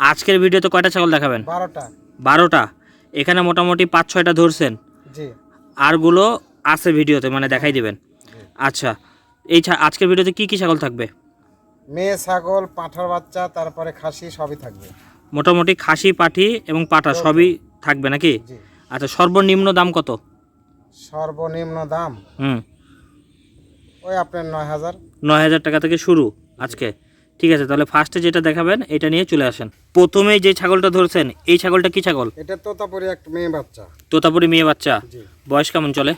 আজকের ভিডিওতে কয়টা ছাগল দেখাবেন? বারোটা। বারোটা? এখানে মোটামুটি পাঁচ ছয়টা ধরছেন। জি। আরগুলো আছে ভিডিওতে মানে দেখাই দিবেন। আচ্ছা এই আজকের ভিডিওতে কি কি ছাগল থাকবে? মেয়ে ছাগল পাঁঠার বাচ্চা তারপরে খাসি সবই থাকবে। মোটামুটি খাসি পাঠি এবং পাঠা সবই থাকবে। নাকি? আচ্ছা সর্বনিম্ন দাম কত? সর্বনিম্ন দাম? হুম। ওই আপনার নয় হাজার। নয় হাজার টাকা থেকে শুরু আজকে। ঠিক আছে তাহলে ফার্স্টে যেটা দেখাবেন এটা নিয়ে চলে আসেন। প্রথমেই যে ছাগলটা ধরছেন এই ছাগলটা কি ছাগল? এটা তোতাপুরি একটা মেয়ে বাচ্চা। তোতাপুরি মেয়ে বাচ্চা। বয়স কেমন চলে?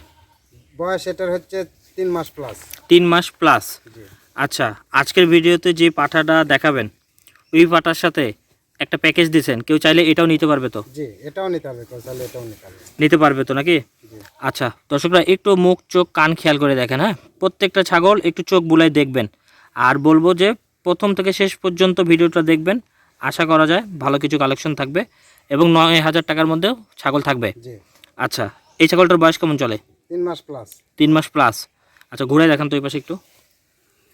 বয়স এটার হচ্ছে তিন মাস প্লাস তিন মাস প্লাস জি। আচ্ছা আজকের ভিডিওতে যে পাঠাটা দেখাবেন ওই পাঠার সাথে একটা প্যাকেজ দিয়েছেন কেউ চাইলে এটাও নিতে পারবে তো? জি এটাও নিতে হবে তাহলে এটাও নিতে হবে নিতে পারবে তো নাকি? আচ্ছা দর্শকরা একটু মুখ চোখ কান খেয়াল করে দেখেন হ্যাঁ? প্রত্যেকটা ছাগল একটু চোখ বুলাই দেখবেন। আর বলব যে প্রথম থেকে শেষ পর্যন্ত ভিডিওটা দেখবেন। আশা করা যায় ভালো কিছু কালেকশন থাকবে এবং নয় হাজার টাকার মধ্যেও ছাগল থাকবে। আচ্ছা এই ছাগলটার বয়স কেমন চলে? তিন মাস প্লাস তিন মাস প্লাস আচ্ছা ঘুরে দেখান তো এই পাশে একটু।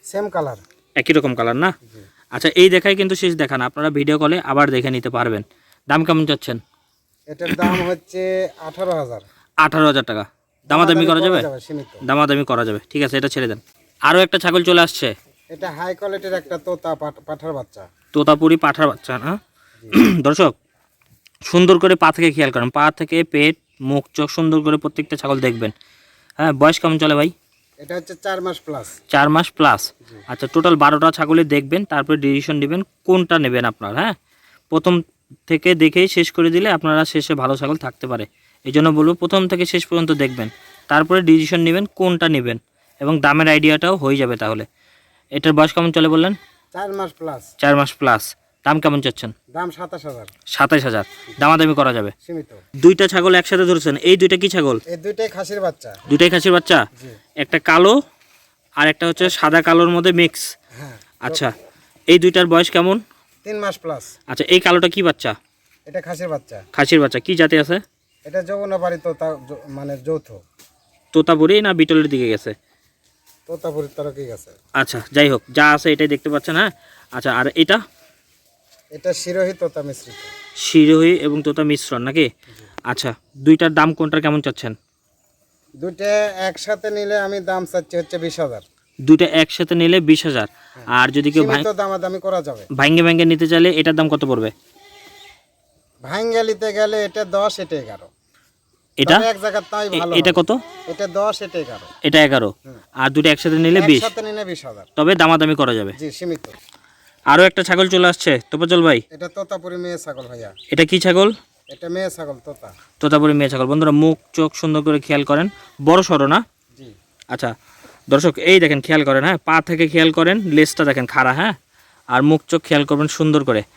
সেম কালার একই রকম কালার না? আচ্ছা এই দেখাই কিন্তু শেষ দেখান। আপনারা ভিডিও কলে আবার দেখে নিতে পারবেন। দাম কেমন চাচ্ছেন এটার দাম হচ্ছে আঠারো হাজার। আঠারো হাজার টাকা। দামাদামি করা যাবে? দামাদামি করা যাবে। ঠিক আছে এটা ছেড়ে দেন। আরও একটা ছাগল চলে আসছে। এটা হাই কোয়ালিটির একটা তোতা পাঠ- পাঠার বাচ্চা। তোতাপুরি পাঠার বাচ্চা না? দর্শক সুন্দর করে পা থেকে খেয়াল করেন। পা থেকে পেট মুখ চোখ সুন্দর করে প্রত্যেকটা ছাগল দেখবেন। হ্যাঁ বয়স কেমন চলে ভাই? এটা হচ্ছে চার মাস প্লাস চার মাস প্লাস আচ্ছা টোটাল বারোটা ছাগলে দেখবেন তারপরে ডিসিশন নেবেন কোনটা নেবেন আপনার হ্যাঁ? প্রথম থেকে দেখেই শেষ করে দিলে আপনারা শেষে ভালো ছাগল থাকতে পারে। এই জন্য বলব প্রথম থেকে শেষ পর্যন্ত দেখবেন। তারপরে ডিসিশন নেবেন কোনটা নেবেন এবং দামের আইডিয়াটাও হয়ে যাবে তাহলে। এটার বয়স কেমন চলে বললেন? চার মাস প্লাস চার মাস প্লাস দাম কেমন চাচ্ছেন? দাম সাতাশ হাজার। সাতাশ হাজার। দামাদামি করা যাবে। সীমিত। দুইটা ছাগল একসাথে ধরছেন এই দুইটা কি ছাগল? এই দুইটাই খাসির বাচ্চা। দুইটাই খাসির বাচ্চা? একটা কালো আর একটা হচ্ছে সাদা কালোর মধ্যে মিক্স হ্যাঁ। আচ্ছা এই দুইটার বয়স কেমন? তিন মাস প্লাস আচ্ছা এই কালোটা কি বাচ্চা? এটা খাসির বাচ্চা। খাসির বাচ্চা কি জাতি আছে? এটা যৌবনাবাড়ি তোতা মানে যৌথ। তোতাপুরি না বিটলের দিকে গেছে? তোতাপুরির তরকি গেছে আচ্ছা যাই হোক যা আছে এটাই দেখতে পাচ্ছেন হ্যাঁ? আচ্ছা আর এটা? এটা শিরোহী তোতা মিশ্রিত। শিরোহী এবং তোতা মিশ্রণ নাকি? আচ্ছা দুইটার দাম কোনটার কেমন চাচ্ছেন? দুইটা একসাথে নিলে আমি দাম চাচ্ছি হচ্ছে বিশ হাজার। দুইটা একসাথে নিলে বিশ হাজার। আর যদি কেউ দামাদামি করা যাবে। ভাঙ্গে ভাঙ্গে নিতে চাইলে এটার দাম কত পড়বে? ভাঙ্গালিতে গেলে এটা দশ এটা এগারো। এটা? এক তাই ভালো এটা কত? এটা দশ এটা এগারো। এটা এগারো। আর দুটো একসাথে নিলে বিশ। একসাথে নিলে বিশ হাজার। তবে দামাদামি করা যাবে। জি সীমিত। আরও একটা ছাগল চলে আসছে। তোপাচল ভাই। এটা তোতাপুরি মেয়ে ছাগল ভাইয়া। এটা কি ছাগল? এটা মেয়ে ছাগল তোতা। তোতাপুরি মেয়ে ছাগল। বন্ধুরা মুখ চোখ সুন্দর করে খেয়াল করেন। বড় সড়ো না? জি। আচ্ছা দর্শক এই দেখেন খেয়াল করেন হ্যাঁ? পা থেকে খেয়াল করেন লেজটা দেখেন খাড়া হ্যাঁ? আর মুখ চোখ খেয়াল করবেন সুন্দর করে। আর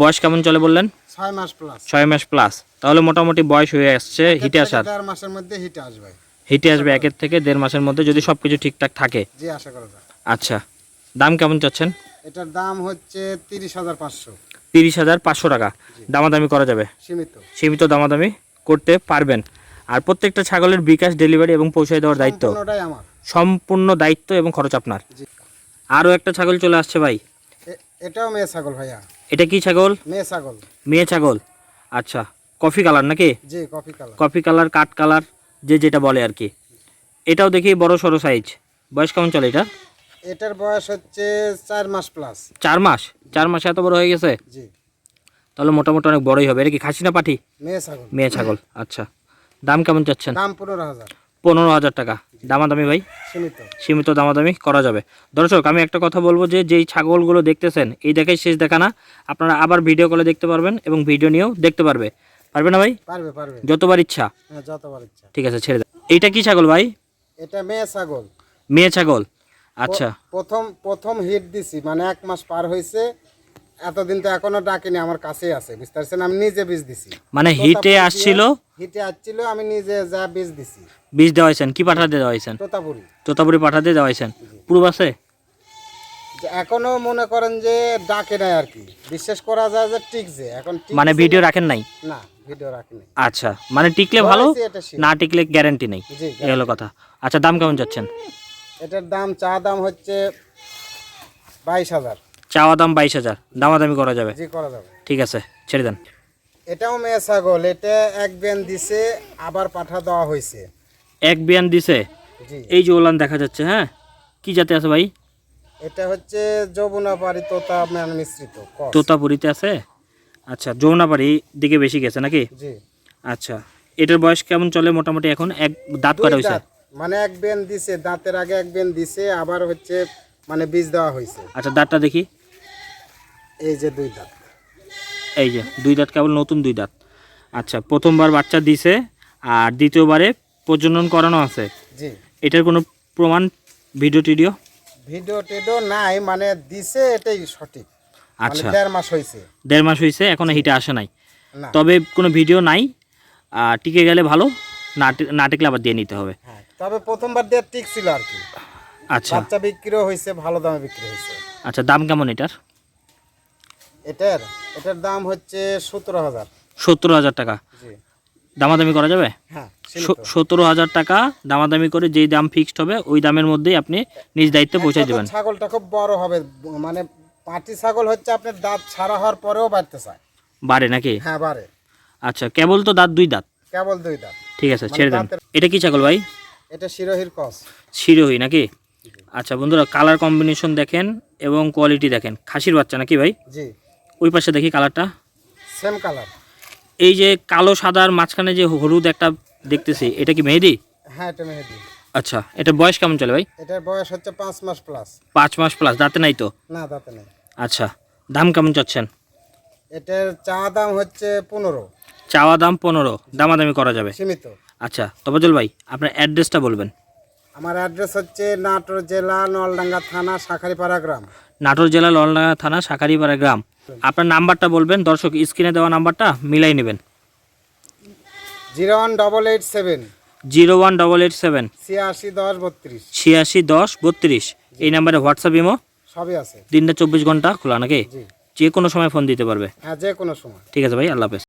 বয়স কেমন চলে বললেন? ছয় মাস প্লাস ছয় মাস প্লাস তাহলে মোটামুটি বয়স হয়ে আসছে হিটে আসার। দেড় মাসের মধ্যে হিটে আসবে। হিটে আসবে একের থেকে দেড় মাসের মধ্যে যদি সব কিছু ঠিকঠাক থাকে। জি আশা করা যায়। আচ্ছা দাম কেমন চাচ্ছেন? এটার দাম হচ্ছে তিরিশ হাজার পাঁচশো। তিরিশ হাজার পাঁচশো টাকা। দামাদামি করা যাবে? সীমিত। সীমিত দামাদামি করতে পারবেন। আর প্রত্যেকটা ছাগলের বিকাশ ডেলিভারি এবং পৌঁছে দেওয়ার দায়িত্ব। সম্পূর্ণ দায়িত্ব এবং খরচ আপনার। আরও একটা ছাগল চলে আসছে ভাই। এটাও মেয়ে ছাগল ভাইয়া। এটা কি ছাগল? মেয়ে ছাগল। মেয়ে ছাগল? আচ্ছা কফি কালার নাকি? জি কফি কালার। কফি কালার কাঠ কালার যে যেটা বলে আর কি। এটাও দেখি বড় সড়ো সাইজ বয়স কেমন চলে এটা? এটার বয়স হচ্ছে চার মাস প্লাস চার মাস? চার মাসে এত বড় হয়ে গেছে? জি। তাহলে মোটামুটি অনেক বড়ই হবে। এটা কি খাসি না পাঠি মেয়ে ছাগল। মেয়ে ছাগল আচ্ছা। দাম কেমন চাচ্ছেন? দাম পনেরো হাজার। পনেরো হাজার টাকা। দামাদামি ভাই? সীমিত। সীমিত দামাদামি করা যাবে। দর্শক আমি একটা কথা বলব যে যেই ছাগলগুলো দেখতেছেন এই দেখাই শেষ দেখা না। আপনারা আবার ভিডিও কলে দেখতে পারবেন এবং ভিডিও নিয়েও দেখতে পারবে। পারবে না ভাই? পারবে পারবে। যতবার ইচ্ছা। হ্যাঁ যতবার ইচ্ছা। ঠিক আছে ছেড়ে দেন এইটা কি ছাগল ভাই? এটা মেয়ে ছাগল। মেয়ে ছাগল। আচ্ছা। প্রথম প্রথম হিট দিছি মানে এক মাস পার হয়েছে। এতদিন তো এখনও ডাকিনি আমার কাছেই আছে বুঝতে পারছেন? আমি নিজে বীজ দিছি। মানে হিটে আসছিল হিটে আসছিল আমি নিজে যা বীজ দিছি। বীজ দেওয়াইছেন কি পাঠা দিয়ে দেওয়াইছেন তোতাপুরি। তোতাপুরি পাঠা দিয়ে দেওয়াইছেন পূর্ব আছে এখনও মনে করেন যে ডাকে নাই আর কি। বিশ্বাস করা যায় যে টিকছে এখন টিকছে মানে ভিডিও রাখেন নাই? না ভিডিও রাখিনি আচ্ছা মানে টিকলে ভালো বলেছি এটা sure। না টিকলে গ্যারান্টি নেই? জি এই হলো কথা। আচ্ছা দাম কেমন যাচ্ছেন এটার দাম চা দাম হচ্ছে বাইশ হাজার। চাওয়া দাম বাইশ হাজার। দামাদামি করা যাবে? জি করা যাবে। ঠিক আছে ছেড়ে দেন। এটাও মেয়ে ছাগল এটা এক বেন দিছে আবার পাঠা দেওয়া হয়েছে। এক বিয়ান দিছে? এই যে ওলান দেখা যাচ্ছে হ্যাঁ? কি জাতে আছে ভাই? এটা হচ্ছে যমুনাপাড়ি তোতা ম্যান মিশ্রিত। তোতাপুরিতে আছে? আচ্ছা যৌনাবাড়ি দিকে বেশি গেছে নাকি? জি। আচ্ছা এটার বয়স কেমন চলে মোটামুটি এখন? এক দাঁত কটা হয়েছে? মানে এক বেন দিছে দাঁতের আগে এক বেন দিছে আবার হচ্ছে মানে বীজ দেওয়া হয়েছে। আচ্ছা দাঁতটা দেখি। এই যে দুই দাঁত। এই যে দুই দাঁত কেবল নতুন দুই দাঁত। আচ্ছা প্রথমবার বাচ্চা দিছে আর দ্বিতীয়বারে প্রজনন করানো আছে। জি। এটার কোনো প্রমাণ ভিডিও টিডিও? ভিডিও টিডিও নাই মানে দিছে এটাই সঠিক। মানে আচ্ছা। দেড় মাস হয়েছে দেড় মাস হয়েছে এখনও হিটে আসে নাই। তবে কোনো ভিডিও নাই আর টিকে গেলে ভালো না টি- না টিকলে আবার দিয়ে নিতে হবে। হ্যাঁ তবে প্রথমবার দেড় টিক ছিল আর কি। আচ্ছা। বাচ্চা বিক্রিও হয়েছে ভালো দামে বিক্রি হয়েছে আচ্ছা দাম কেমন এটার? এটার এটার দাম হচ্ছে সতেরো হাজার। সত্তর হাজার টাকা। দামাদামি করা যাবে? হ্যাঁ সতেরো হাজার টাকা দামাদামি করে যেই দাম ফিক্সড হবে ওই দামের মধ্যেই আপনি নিজ দায়িত্বে পৌঁছে দেবেন। ছাগলটা খুব বড় হবে মানে পাটি ছাগল হচ্ছে আপনার দাঁত ছাড়া হওয়ার পরেও বাড়তে চায়। বাড়ে নাকি? হ্যাঁ বাড়ে। আচ্ছা কেবল তো দাঁত দুই দাঁত? কেবল দুই দাঁত। ঠিক আছে মানে ছেড়ে দেন। এটা কি ছাগল ভাই? এটা শিরোহির কস। শিরোহি নাকি? আচ্ছা বন্ধুরা কালার কম্বিনেশন দেখেন এবং কোয়ালিটি দেখেন। খাসির বাচ্চা নাকি ভাই? জি। ওই পাশে দেখি কালারটা। সেম কালার এই যে কালো সাদার মাঝখানে যে হলুদ একটা দেখতেছি এটা কি মেহেদি? হ্যাঁ এটা মেহেদি। আচ্ছা এটা বয়স কেমন চলে ভাই? এটার বয়স হচ্ছে পাঁচ মাস প্লাস পাঁচ মাস প্লাস দাঁতে নাই তো? না দাঁতে নাই। আচ্ছা দাম কেমন চাচ্ছেন? এটার চা দাম হচ্ছে পনেরো। চাওয়া দাম পনেরো দামাদামি করা যাবে। সীমিত। আচ্ছা তবাজল ভাই আপনার অ্যাড্রেসটা বলবেন। আমার অ্যাড্রেস হচ্ছে নাটোর জেলা নলডাঙ্গা থানা শাখারিপাড়া গ্রাম। নাটোর জেলা নলডাঙ্গা থানা শাকারিপাড়া গ্রাম। আপনার নাম্বারটা বলবেন দর্শক স্ক্রিনে দেওয়া নাম্বারটা মিলাই নেবেন। Zero one double eight seven. Zero one double eight seven. ছিয়াশি দশ বত্রিশ। ছিয়াশি দশ বত্রিশ। এই নাম্বারে হোয়াটসঅ্যাপ ইমো। সবই আছে। দিনটা চব্বিশ ঘণ্টা খোলা নাকি? যে কোনো সময় ফোন দিতে পারবে। হ্যাঁ যে কোনো সময়। ঠিক আছে ভাই আল্লাহ হাফেজ।